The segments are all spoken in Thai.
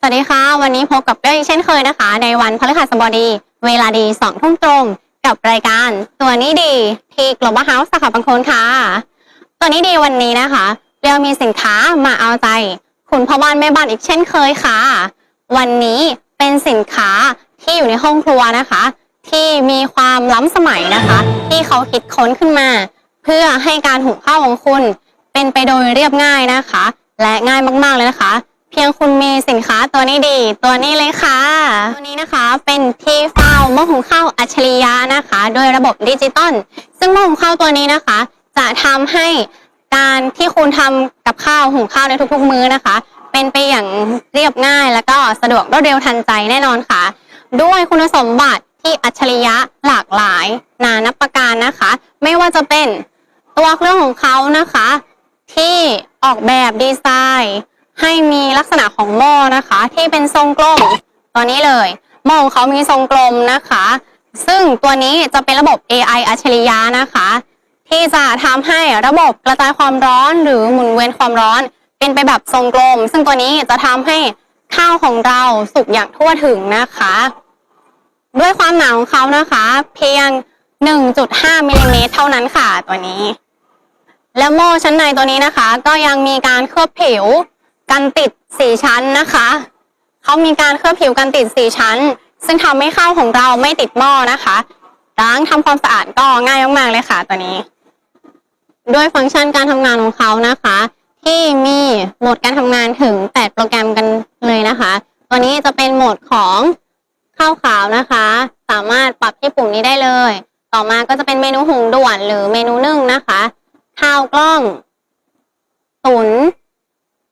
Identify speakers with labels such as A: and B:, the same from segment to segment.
A: สวัสดีค่ะ วันนี้พบกับเป้ยเช่นเคยนะคะ ในวันพฤหัสบดี เวลาดีสองทุ่มตรง กับรายการ ตัวนี้ดีที่ Global House สาขาบางคนค่ะ ตัวนี้ดีวันนี้นะคะเรามีสินค้ามาเอาใจ คุณพ่อบ้านแม่บ้านอีกเช่นเคยค่ะ วันนี้เป็นสินค้าที่อยู่ในห้องครัวนะคะ ที่มีความล้ำสมัยนะคะ ที่เขาคิดค้นขึ้นมา เพื่อให้การหุงข้าวของคุณ เป็นไปโดยเรียบง่ายนะคะ และง่ายมากๆเลยนะคะ เพียงคุณมีสินค้าตัวนี้ดี ตัวนี้เลยค่ะ ตัวนี้นะคะเป็นที่เฝ้าหม้อหุงข้าวอัจฉริยะนะคะ โดยระบบดิจิตอลซึ่งหม้อหุงข้าวตัวนี้นะคะ จะทำให้การที่คุณทำกับข้าวหุงข้าวในทุกๆมื้อนะคะ เป็นไปอย่างเรียบง่าย แล้วก็สะดวกรวดเร็วทันใจแน่นอนค่ะ ด้วยคุณสมบัติที่อัจฉริยะหลากหลายนานับประการนะคะ ไม่ว่าจะเป็นตัวเครื่องของเขานะคะ ที่ออกแบบดีไซน์ ให้มีลักษณะของหม้อนะคะ ที่เป็นทรงกลมตัวนี้เลยหม้อของเขามีทรงกลมนะคะ ซึ่งตัวนี้จะเป็นระบบ AI อัจฉริยะนะคะ ที่จะทำให้ระบบกระจายความร้อนหรือหมุนเวียนความร้อน เป็นไปแบบทรงกลม ซึ่งตัวนี้จะทำให้ข้าวของเราสุกอย่างทั่วถึงนะคะ ด้วยความหนาของเขานะคะ เพียง 1.5มิลลิเมตรเท่านั้นค่ะตัวนี้ และหม้อชั้นในตัวนี้นะคะ ก็ยังมีการเคลือบผิว กันติดสีชั้นนะคะเขามีการเคลือบผิวกันติดสีชั้น ซึ่งทำให้ข้าวของเราไม่ติดหม้อนะคะล้างทำความสะอาดก็ง่ายมากๆเลยค่ะตัวนี้ ด้วยฟังก์ชันการทำงานของเขานะคะ ที่มีโหมดการทำงานถึง 8 โปรแกรมกันเลยนะคะตัวนี้จะเป็นโหมดของข้าวขาวนะคะ สามารถปรับที่ปุ่มนี้ได้เลย ต่อมาก็จะเป็นเมนูหุงด่วนหรือเมนูนึ่งนะคะ ข้าวกล้อง ตุน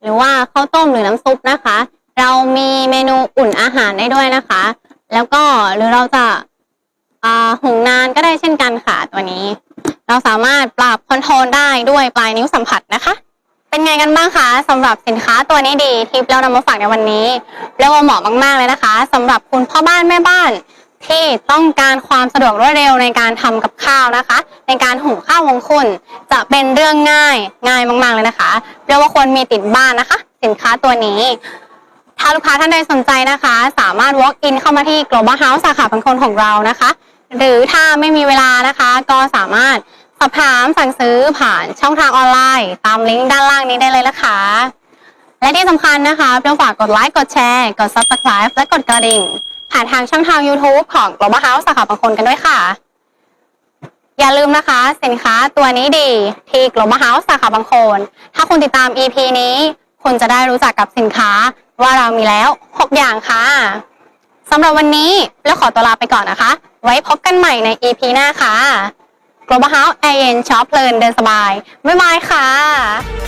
A: หรือว่าข้าวต้มหรือน้ำซุปนะคะ เรามีเมนูอุ่นอาหารได้ด้วยนะคะ แล้วก็หรือเราจะาหุงนานก็ได้เช่นกันค่ะตัวนี้ เราสามารถปรับคอนโทรลได้ด้วยปลายนิ้วสัมผัสนะคะ เป็นไงกันบ้างคะสำหรับสินค้าตัวนี้ดีที่เรานำมาฝากในวันนี้เรียกว่าเหมาะมากๆเลยนะคะสำหรับคุณพ่อบ้านแม่บ้านที่ต้องการความสะดวกรวดเร็วในการทำกับข้าวนะคะ ในการหุงข้าวของคุณจะเป็นเรื่องง่ายง่ายมาก ๆ เลยนะคะเรียกว่าควรมีติดบ้านนะคะ สินค้าตัวนี้ ถ้าลูกค้าท่านใดสนใจนะคะ สามารถ walk in เข้ามาที่ global house สาขาพังคนของเรานะคะ หรือถ้าไม่มีเวลานะคะ ก็สามารถสอบถามสั่งซื้อผ่านช่องทางออนไลน์ ตามลิงก์ด้านล่างนี้ได้เลยนะคะและที่สำคัญนะคะเพื่อฝากกดไลค์ กดแชร์ กด subscribe และกดกระดิ่ง ผ่านทางช่องทาง YouTube ของ Global House สาขาบางคนกันด้วยค่ะ อย่าลืมนะคะ สินค้าตัวนี้ดี ที่ Global House สาขาบางคน ถ้าคุณติดตาม EP นี้ คุณจะได้รู้จักกับสินค้าว่าเรามีแล้ว 6 อย่างค่ะสำหรับวันนี้เราขอตัวลาไปก่อนนะคะ ไว้พบกันใหม่ใน EP หน้าค่ะ Global House แอร์เย็นช็อปเพลินเดินสบาย บ๊ายบายค่ะ